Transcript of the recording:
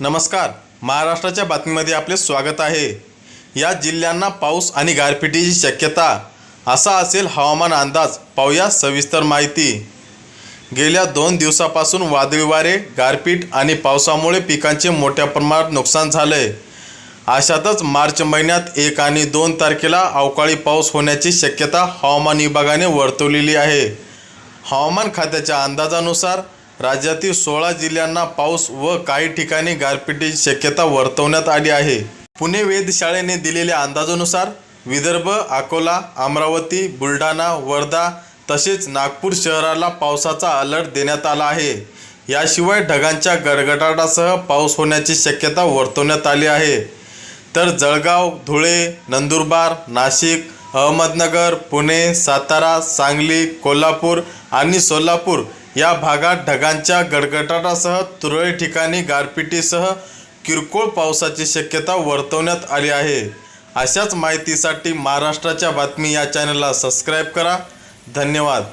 नमस्कार. महाराष्ट्राच्या बातमीमध्ये आपले स्वागत आहे. या जिल्ह्यांना पाऊस आणि गारपिटीची शक्यता असा असेल हवामान अंदाज पाहूया सविस्तर माहिती. गेल्या दोन दिवसापासून वादळी वारे गारपीट आणि पावसामुळे पिकांचे मोठ्या प्रमाणात नुकसान झाले अशातच मार्च महिन्यात एक आणि दोन तारखेला अवकाळी पाऊस होण्याची शक्यता हवामान विभागाने वर्तवलेली आहे. हवामान खात्याच्या अंदाजानुसार राज्यातील सोळा जिल्ह्यांना पाऊस व काही ठिकाणी गारपिटीची शक्यता वर्तवण्यात आली आहे. पुणे वेधशाळेने दिलेल्या अंदाजानुसार विदर्भ अकोला अमरावती बुलढाणा वर्धा तसेच नागपूर शहराला पावसाचा अलर्ट देण्यात आला आहे. याशिवाय ढगांच्या गडगडाटासह पाऊस होण्याची शक्यता वर्तवण्यात आली आहे. तर जळगाव धुळे नंदुरबार नाशिक अहमदनगर पुणे सातारा सांगली कोल्हापूर आणि सोलापूर या भागात ढगांच्या गडगडाटासह तुरळक ठिकाणी गारपिटीसह किरकोळ पावसाची शक्यता वर्तवण्यात आली आहे. अशाच माहितीसाठी महाराष्ट्राच्या बातमी या चॅनलला सबस्क्राईब करा. धन्यवाद.